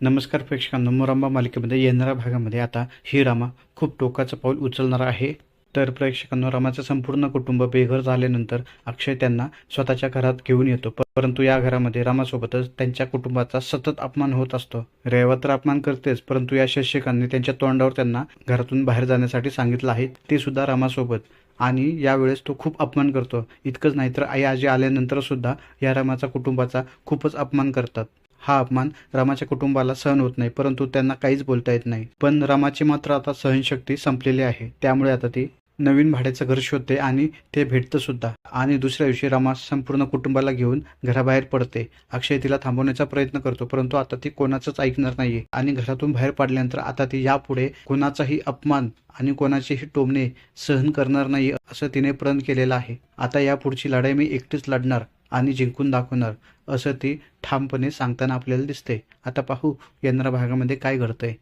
नमस्कार प्रेक्षकांनो मोरांबा मालिकेमध्ये येणाऱ्या भागामध्ये आता ही रामा खूप टोकाचं पाऊल उचलणार आहे. तर प्रेक्षकांनो रामाचं संपूर्ण कुटुंब बेघर झाल्यानंतर अक्षय त्यांना स्वतःच्या घरात घेऊन येतो. परंतु या घरामध्ये रामासोबतच त्यांच्या कुटुंबाचा सतत अपमान होत असतो. रेवा तर अपमान करतेच परंतु या शिक्षकांनी त्यांच्या तोंडावर त्यांना घरातून बाहेर जाण्यासाठी सांगितलं आहे. ते सुद्धा रामासोबत. आणि यावेळेस तो खूप अपमान करतो. इतकंच नाही तर आई आजी आल्यानंतर सुद्धा या रामाचा कुटुंबाचा खूपच अपमान करतात. हा अपमान रामाच्या कुटुंबाला सहन होत नाही परंतु त्यांना काहीच बोलता येत नाही. पण रामाची मात्र आता सहनशक्ती संपलेली आहे. त्यामुळे आता ती नवीन भाड्याचं घर शोधते आणि ते भेटतं सुद्धा. आणि दुसऱ्या दिवशी रामा संपूर्ण कुटुंबाला घेऊन घराबाहेर पडते. अक्षय तिला थांबवण्याचा प्रयत्न करतो परंतु आता ती कोणाचंच ऐकणार नाहीये. आणि घरातून बाहेर पडल्यानंतर आता ती यापुढे कोणाचाही अपमान आणि कोणाचेही टोमणे सहन करणार नाही असं तिने प्रण केलेलं आहे. आता यापुढची लढाई मी एकटीच लढणार. आणि जिंकून दाखवणार असं ती ठामपणे सांगताना आपल्याला दिसते आता पाहू येणाऱ्या भागामध्ये काय घडतंय.